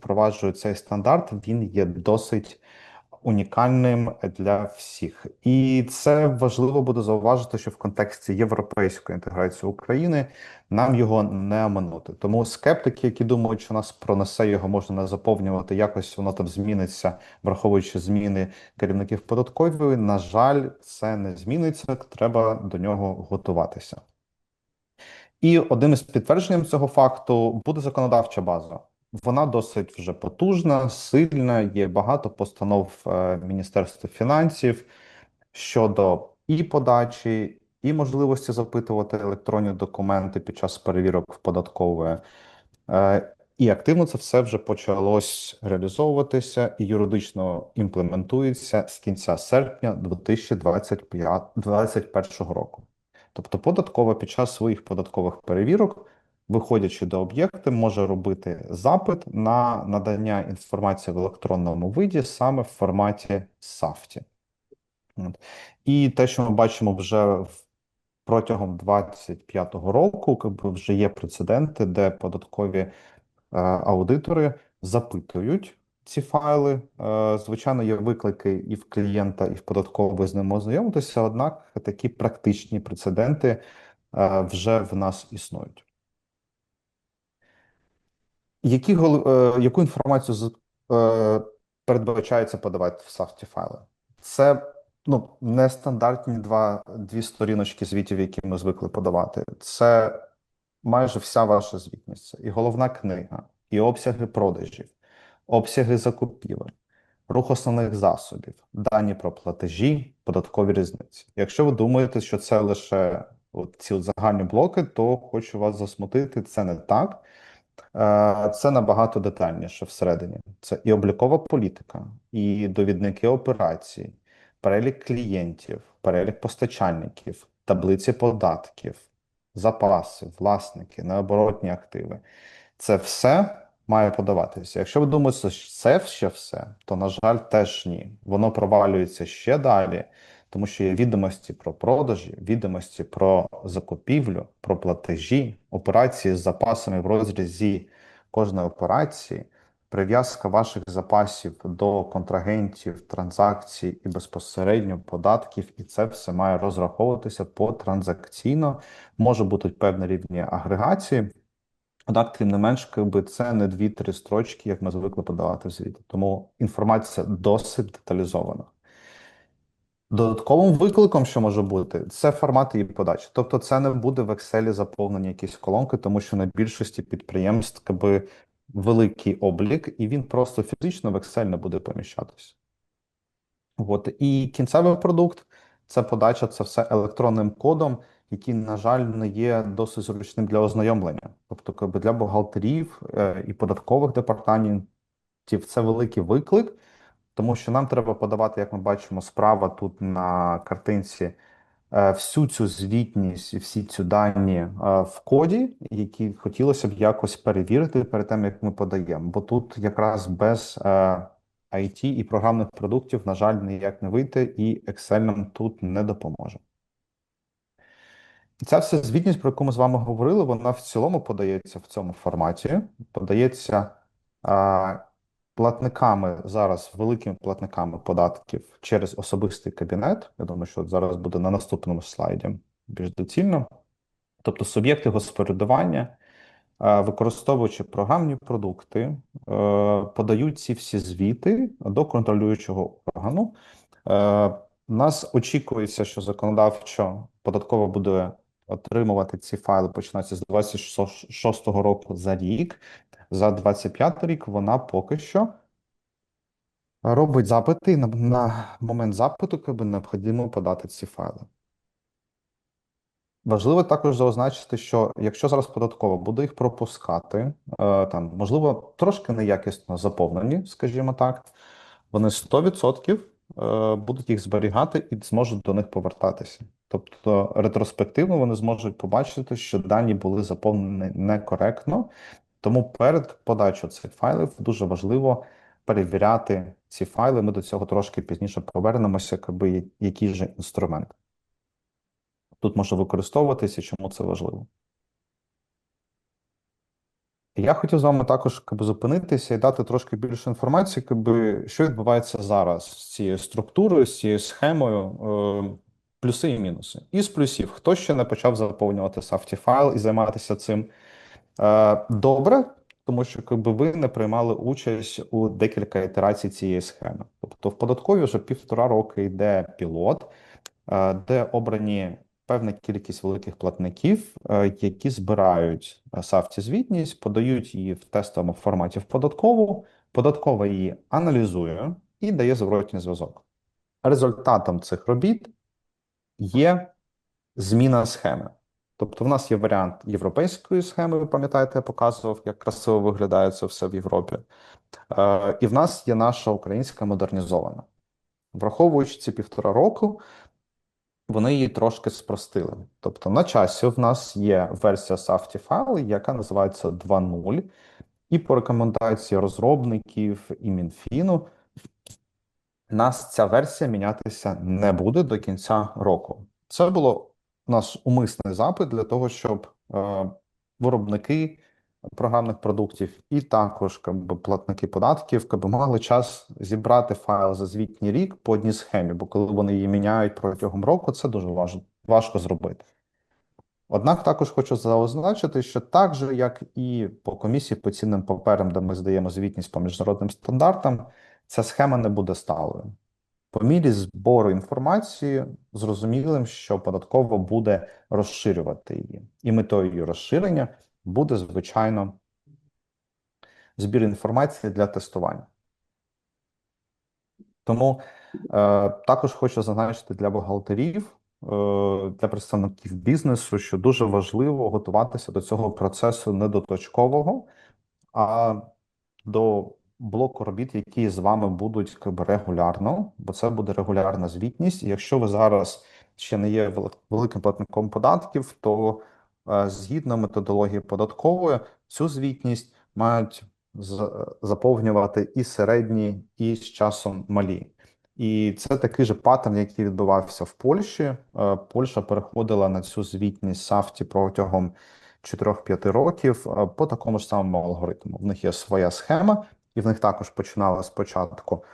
впроваджують цей стандарт, він є досить унікальним для всіх. І це важливо буде зауважити, що в контексті європейської інтеграції України нам його не оминути. Тому скептики, які думають, що нас пронесе його можна не заповнювати, якось воно там зміниться, враховуючи зміни керівників податкової. На жаль, це не зміниться. Треба до нього готуватися. І одним із підтвердженням цього факту буде законодавча база. Вона досить вже потужна, сильна. Є багато постанов е, Міністерства фінансів щодо і подачі, і можливості запитувати електронні документи під час перевірок в податкової. Е, і активно це все вже почалось реалізовуватися і юридично імплементується з кінця серпня 2021 року. Тобто, податкова під час своїх податкових перевірок, виходячи до об'єкту, може робити запит на надання інформації в електронному виді саме в форматі SAFT. І те, що ми бачимо вже протягом 2025 року, вже є прецеденти, де податкові е, аудитори запитують ці файли. Е, звичайно, є виклики і в клієнта, і в податкової з ними ознайомитися, однак такі практичні прецеденти е, вже в нас існують. Які, е, Яку інформацію передбачається подавати в SAFT файли? Це ну, нестандартні два, дві сторіночки звітів, які ми звикли подавати. Це майже вся ваша звітність. І головна книга, і обсяги продажів, обсяги закупівель, рух основних засобів, дані про платежі, податкові різниці. Якщо ви думаєте, що це лише от ці загальні блоки, то хочу вас засмутити. Це не так. Е, це набагато детальніше всередині. Це і облікова політика, і довідники операцій, перелік клієнтів, перелік постачальників, таблиці податків, запаси, власники, необоротні активи. Це все має подаватися. Якщо ви думаєте, що це ще все, то, на жаль, теж ні. Воно провалюється ще далі, тому що є відомості про продажі, відомості про закупівлю, про платежі, операції з запасами в розрізі кожної операції. Прив'язка ваших запасів до контрагентів, транзакцій і безпосередньо податків, і це все має розраховуватися по транзакційно. Може бути певні рівні агрегації, Однак, тим не менш, якби це не дві-три строчки, як ми звикли подавати в звіті. Тому інформація досить деталізована. Додатковим викликом, що може бути, це формат її подачі. Тобто, це не буде в Excel заповнені якісь колонки, тому що на більшості підприємств якби, великий облік, і він просто фізично в Excel не буде поміщатися. От. І кінцевий продукт це подача, це все електронним кодом який, на жаль, не є досить зручним для ознайомлення. Тобто, для бухгалтерів е, і податкових департаментів це великий виклик, тому що нам треба подавати, як ми бачимо, справа тут на картинці. Е, всю цю звітність і всі ці дані е, в коді, які хотілося б якось перевірити перед тим, як ми подаємо. Бо тут якраз без IT і програмних продуктів, на жаль, ніяк не вийти, і Excel нам тут не допоможе. Ця вся звітність, про яку ми з вами говорили, вона в цілому подається в цьому форматі. Подається платниками зараз, великими платниками податків через особистий кабінет. Я думаю, що зараз буде на наступному слайді більш доцільно. Тобто суб'єкти господарювання, використовуючи програмні продукти, е, подають ці всі звіти до контролюючого органу. Е, нас очікується, що законодавчо податкова буде отримувати ці файли починається з 26 року за рік. За 25 рік вона поки що робить запити, на, на момент запиту якби, необхідно подати ці файли. Важливо також заозначити, що якщо зараз податкова буде їх пропускати, е, там, можливо, трошки неякісно заповнені, скажімо так, вони 100% е, будуть їх зберігати і зможуть до них повертатися. Тобто ретроспективно вони зможуть побачити, що дані були заповнені некоректно, тому перед подачою цих файлів дуже важливо перевіряти ці файли. Ми до цього трошки пізніше повернемося, якби який же інструмент тут може використовуватися, чому це важливо. Я хотів з вами також якби, зупинитися і дати трошки більше інформації, якби, що відбувається зараз з цією структурою, з цією схемою, е, плюси і мінуси. Із плюсів, хто ще не почав заповнювати Safety файл і займатися цим е, добре, тому що якби, ви не приймали участь у декілька ітерацій цієї схеми. Тобто в податковій вже півтора роки йде пілот, е, де обрані певна кількість великих платників, е, які збирають сафті звітність, подають її в тестовому форматі в податкову, податкова її аналізує і дає зворотній зв'язок. Результатом цих робіт є зміна схеми. Тобто, в нас є варіант європейської схеми, ви пам'ятаєте, я показував, як красиво виглядає це все в Європі. Е, І в нас є наша українська модернізована. Враховуючи ці півтора року, вони її трошки спростили. Тобто на часі в нас є версія Safety File, яка називається 2.0, і по рекомендації розробників і Мінфіну нас ця версія мінятися не буде до кінця року. Це було наш умисний запит для того, щоб е, виробники програмних продуктів і також би, платники податків би, мали час зібрати файл за звітній рік по одній схемі, бо коли вони її міняють протягом року, це дуже важко, важко зробити. Однак також хочу зазначити, що так же, як і по комісії по цінним паперам, де ми здаємо звітність по міжнародним стандартам, ця схема не буде сталою. По мірі збору інформації зрозумілим, що податково буде розширювати її, і метою розширення буде, звичайно, збір інформації для тестування. Тому е, також хочу зазначити для бухгалтерів, е, для представників бізнесу, що дуже важливо готуватися до цього процесу не до точкового, а до блоку робіт, які з вами будуть регулярно, бо це буде регулярна звітність. І якщо ви зараз ще не є великим платником податків, то згідно методології податкової цю звітність мають заповнювати і середні, і з часом малі. І це такий же паттерн, який відбувався в Польщі. Е, Польща переходила на цю звітність Сафті протягом 4-5 років е, по такому ж самому алгоритму. В них є своя схема, і в них також починали спочатку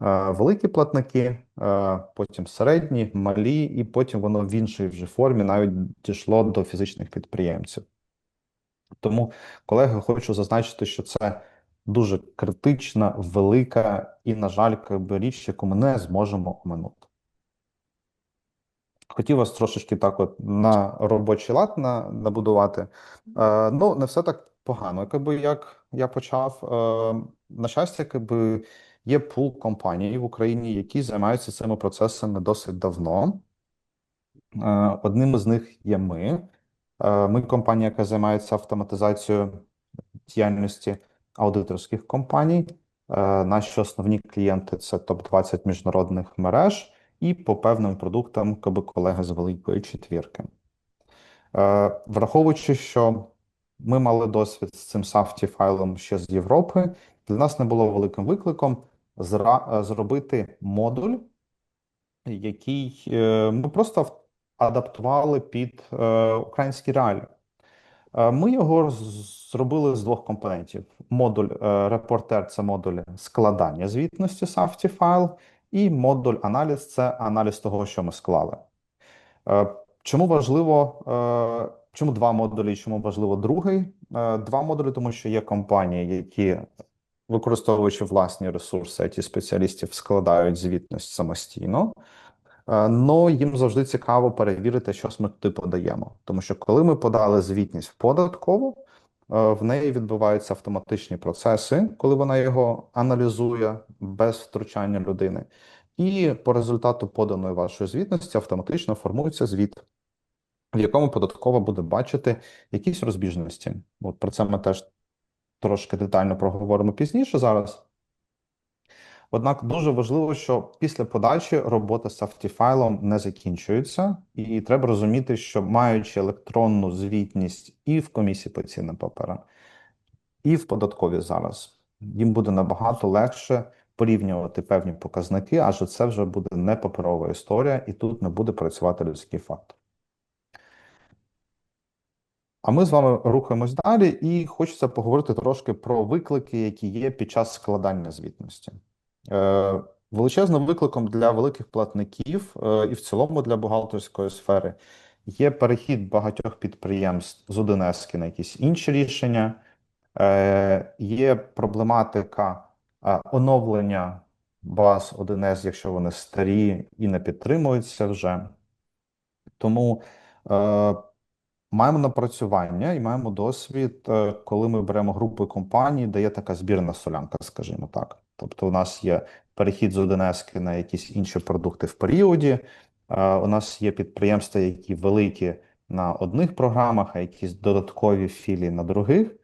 великі платники, е, потім середні, малі, і потім воно в іншій вже формі навіть дійшло до фізичних підприємців. Тому, колеги, хочу зазначити, що це дуже критична, велика і, на жаль, річ, яку ми не зможемо оминути. Хотів вас трошечки так от на робочий лад на, набудувати. Е, Ну, не все так погано. Якби як я почав, е, на щастя, якби є пул компаній в Україні, які займаються цими процесами досить давно. Е, Одним із них є ми. Е, Ми компанія, яка займається автоматизацією діяльності аудиторських компаній. Е, Наші основні клієнти це топ-20 міжнародних мереж і по певним продуктам колеги з Великої четвірки. Враховуючи, що ми мали досвід з цим safety файлом ще з Європи. Для нас не було великим викликом зробити модуль, який е, ми просто адаптували під е, українські реалії. Ми його зробили з двох компонентів: модуль репортер це модуль складання звітності safety файл, і модуль аналіз це аналіз того, що ми склали. Чому важливо Чому два модулі? Чому важливо другий? Е, два модулі, тому що є компанії, які, використовуючи власні ресурси, it спеціалістів складають звітність самостійно. Але їм завжди цікаво перевірити, що ми туди подаємо. Тому що коли ми подали звітність в податкову, е, в неї відбуваються автоматичні процеси, коли вона його аналізує без втручання людини. І по результату поданої вашої звітності автоматично формується звіт в якому податкова буде бачити якісь розбіжності. От про це ми теж трошки детально проговоримо пізніше зараз. Однак дуже важливо, що після подачі робота з автіфайлом не закінчується, і треба розуміти, що маючи електронну звітність і в комісії по цінним паперам, і в податкові зараз, їм буде набагато легше порівнювати певні показники, адже це вже буде не паперова історія, і тут не буде працювати людський фактор. А ми з вами рухаємось далі, і хочеться поговорити трошки про виклики, які є під час складання звітності. Е, Величезним викликом для великих платників е, і в цілому для бухгалтерської сфери є перехід багатьох підприємств з 1С на якісь інші рішення, е, є проблематика оновлення баз 1С, якщо вони старі і не підтримуються вже. Тому маємо напрацювання і маємо досвід, е, коли ми беремо групи компаній, де є така збірна солянка, скажімо так. Тобто, у нас є перехід з 1С на якісь інші продукти в періоді. Е, у нас є підприємства, які великі на одних програмах, а якісь додаткові філії на других.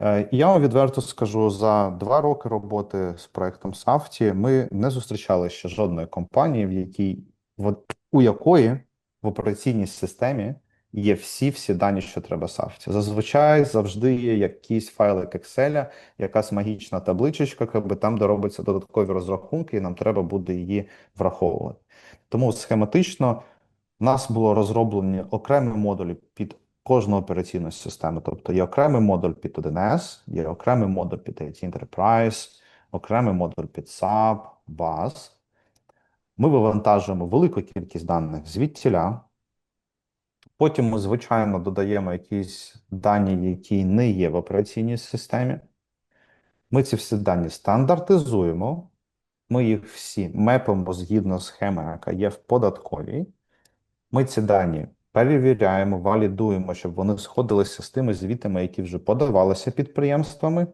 Е, я вам відверто скажу, за два роки роботи з проектом Safety ми не зустрічали ще жодної компанії, в якій в- у якої в операційній системі є всі всі дані, що треба Safety. Зазвичай завжди є якийсь файлик Excel, якась магічна табличечка, якби там, де робляться додаткові розрахунки, і нам треба буде її враховувати. Тому схематично у нас було розроблені окремі модулі під кожну операційну систему. Тобто є окремий модуль під 1С, є окремий модуль під IT Enterprise, окремий модуль під SAP, BAS. Ми вивантажуємо велику кількість даних звідтіля. Потім ми, звичайно, додаємо якісь дані, які не є в операційній системі. Ми ці всі дані стандартизуємо. Ми їх всі мепимо згідно схеми, яка є в податковій. Ми ці дані перевіряємо, валідуємо, щоб вони сходилися з тими звітами, які вже подавалися підприємствами.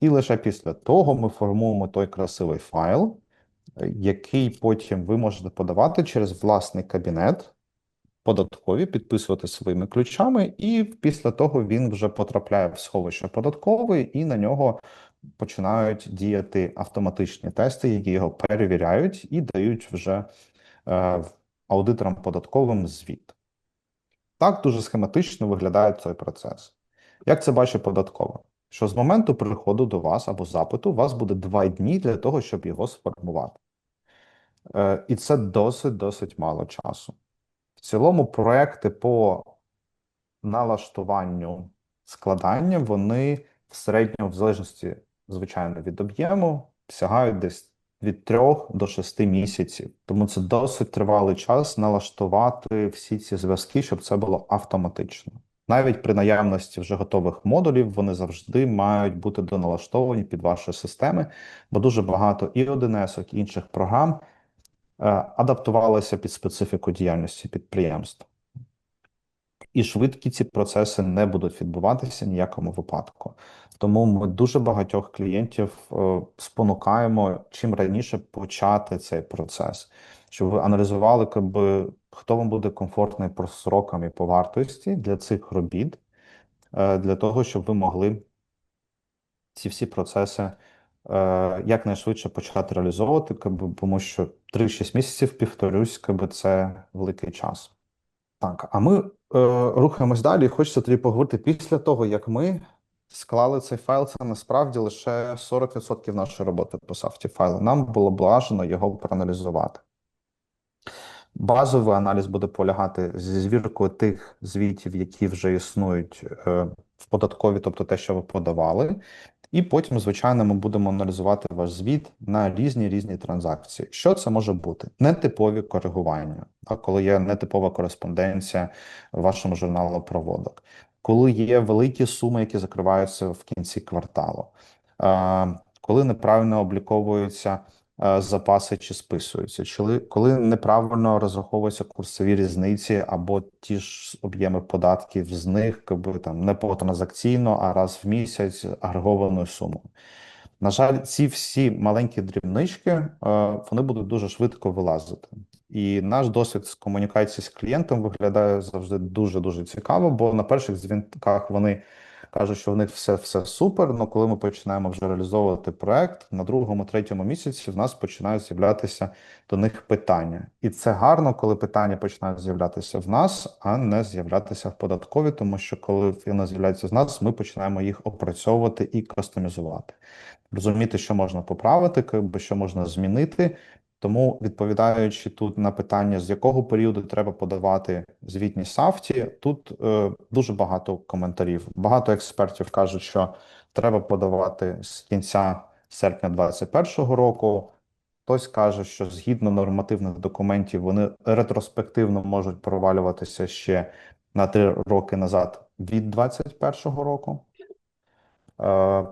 І лише після того ми формуємо той красивий файл, який потім ви можете подавати через власний кабінет податкові, підписувати своїми ключами, і після того він вже потрапляє в сховище податкової, і на нього починають діяти автоматичні тести, які його перевіряють і дають вже е, аудиторам податковим звіт. Так дуже схематично виглядає цей процес. Як це бачить податкова? Що з моменту приходу до вас або запиту у вас буде два дні для того, щоб його сформувати. Е, І це досить-досить мало часу. Цілому, проекти по налаштуванню складання, вони в середньому, в залежності, звичайно, від об'єму, сягають десь від 3 до 6 місяців. Тому це досить тривалий час налаштувати всі ці зв'язки, щоб це було автоматично. Навіть при наявності вже готових модулів вони завжди мають бути доналаштовані під ваші системи, бо дуже багато і 1С, і інших програм адаптувалися під специфіку діяльності підприємств. І швидкі ці процеси не будуть відбуватися ніякому випадку. Тому ми дуже багатьох клієнтів е, спонукаємо чим раніше почати цей процес, щоб ви аналізували, якби, хто вам буде комфортний по срокам і по вартості для цих робіт, е, для того, щоб ви могли ці всі процеси е, якнайшвидше почати реалізовувати, тому що 3-6 місяців, повторюсь, це великий час. Так, а ми е, рухаємось далі. Хочеться тоді поговорити після того, як ми склали цей файл. Це насправді лише 40% нашої роботи по сафті файлу. Нам було бажано його проаналізувати. Базовий аналіз буде полягати зі звіркою тих звітів, які вже існують е, в податкові, тобто те, що ви подавали. І потім, звичайно, ми будемо аналізувати ваш звіт на різні різні транзакції. Що це може бути? Нетипові коригування, а коли є нетипова кореспонденція в вашому журналу проводок, коли є великі суми, які закриваються в кінці кварталу, коли неправильно обліковуються запаси чи списуються, чи коли неправильно розраховуються курсові різниці або ті ж об'єми податків з них, якби там не потранзакційно, а раз в місяць агрегованою сумою. На жаль, ці всі маленькі дрібнички е, вони будуть дуже швидко вилазити. І наш досвід з комунікації з клієнтом виглядає завжди дуже дуже цікаво, бо на перших дзвінках вони кажуть, що в них все все супер. але коли ми починаємо вже реалізовувати проект на другому, третьому місяці, в нас починають з'являтися до них питання, і це гарно, коли питання починають з'являтися в нас, а не з'являтися в податкові, тому що коли вони з'являються з нас, ми починаємо їх опрацьовувати і кастомізувати, розуміти, що можна поправити, що можна змінити. Тому, відповідаючи тут на питання, з якого періоду треба подавати звітність САФТі, тут е, дуже багато коментарів. Багато експертів кажуть, що треба подавати з кінця серпня 2021 року. Хтось каже, що згідно нормативних документів вони ретроспективно можуть провалюватися ще на три роки назад від 2021 року. Е,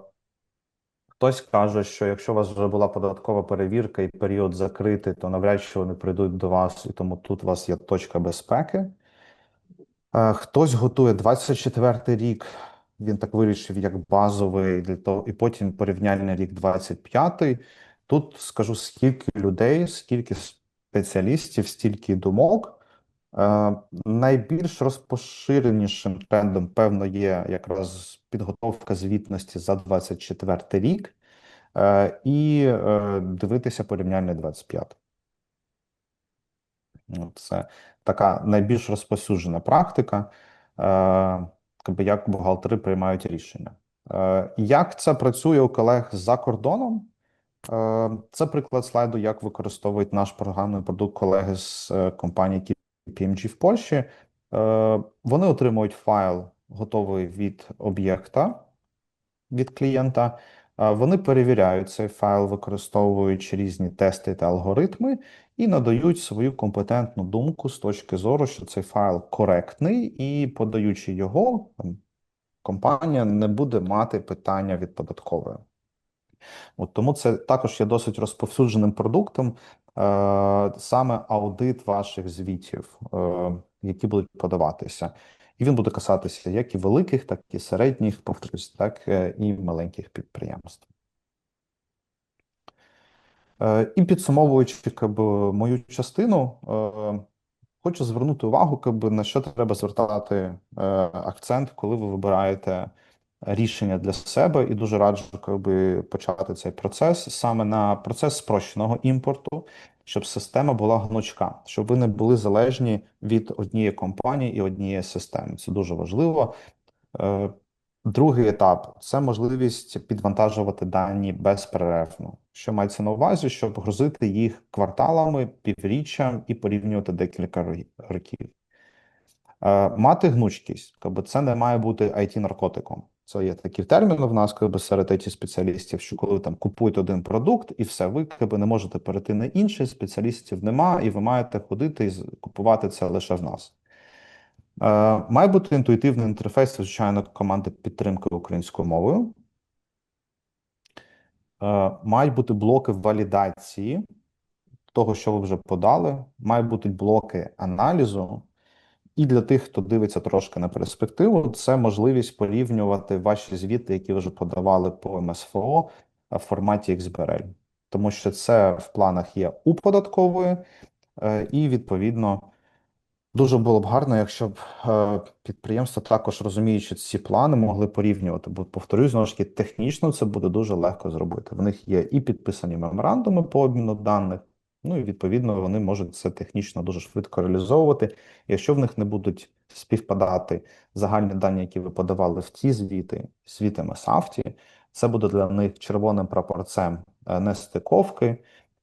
Хтось каже, що якщо у вас вже була податкова перевірка і період закритий, то навряд чи вони прийдуть до вас, і тому тут у вас є точка безпеки. Е, Хтось готує 24 рік, він так вирішив, як базовий для того, і потім порівняльний рік 25. Тут скажу, скільки людей, скільки спеціалістів, стільки думок. Е, Найбільш розпоширенішим трендом, певно, є якраз підготовка звітності за 24 рік е, і е, дивитися порівняльний 25. Ну, Це така найбільш розповсюджена практика, як бухгалтери приймають рішення. Як це працює у колег за кордоном? Це приклад слайду, як використовують наш програмний продукт колеги з компанії KPMG в Польщі. Е, Вони отримують файл, готовий від об'єкта від клієнта. Е, Вони перевіряють цей файл, використовуючи різні тести та алгоритми, і надають свою компетентну думку з точки зору, що цей файл коректний, і подаючи його, компанія не буде мати питання від податкової. От тому це також є досить розповсюдженим продуктом, саме аудит ваших звітів, е, які будуть подаватися. І він буде касатися як і великих, так і середніх, повторюсь, так е, і маленьких підприємств. Е, І підсумовуючи якби, мою частину, е, хочу звернути увагу, якби, на що треба звертати е, акцент, коли ви вибираєте рішення для себе, і дуже раджу якби, почати цей процес саме на процес спрощеного імпорту, щоб система була гнучка, щоб ви не були залежні від однієї компанії і однієї системи. Це дуже важливо. Е, Другий етап це можливість підвантажувати дані безперервно. Що мається на увазі, щоб грузити їх кварталами, півріччям і порівнювати декілька ро- років. Е, Мати гнучкість, якби це не має бути it наркотиком. Це є такий термін в нас, якби серед it спеціалістів, що коли там купуєте один продукт і все, ви якби не можете перейти на інший, спеціалістів нема, і ви маєте ходити і купувати це лише в нас. Е, Має бути інтуїтивний інтерфейс, звичайно, команди підтримки українською мовою. Е, Мають бути блоки валідації того, що ви вже подали. Мають бути блоки аналізу. І для тих, хто дивиться трошки на перспективу, це можливість порівнювати ваші звіти, які ви вже подавали по МСФО в форматі XBRL. Тому що це в планах є у податкової, е, і відповідно. Дуже було б гарно, якщо б е, підприємства також розуміючи ці плани, могли порівнювати. Бо повторюю, знову ж таки, технічно це буде дуже легко зробити. В них є і підписані меморандуми по обміну даних. Ну і відповідно вони можуть це технічно дуже швидко реалізовувати. Якщо в них не будуть співпадати загальні дані, які ви подавали в ті звіти, звітами САФТі, це буде для них червоним прапорцем е, нестиковки.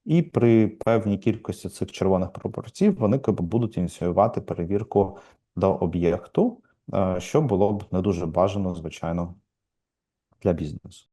І при певній кількості цих червоних пропорцій вони будуть ініціювати перевірку до об'єкту, е, що було б не дуже бажано, звичайно, для бізнесу.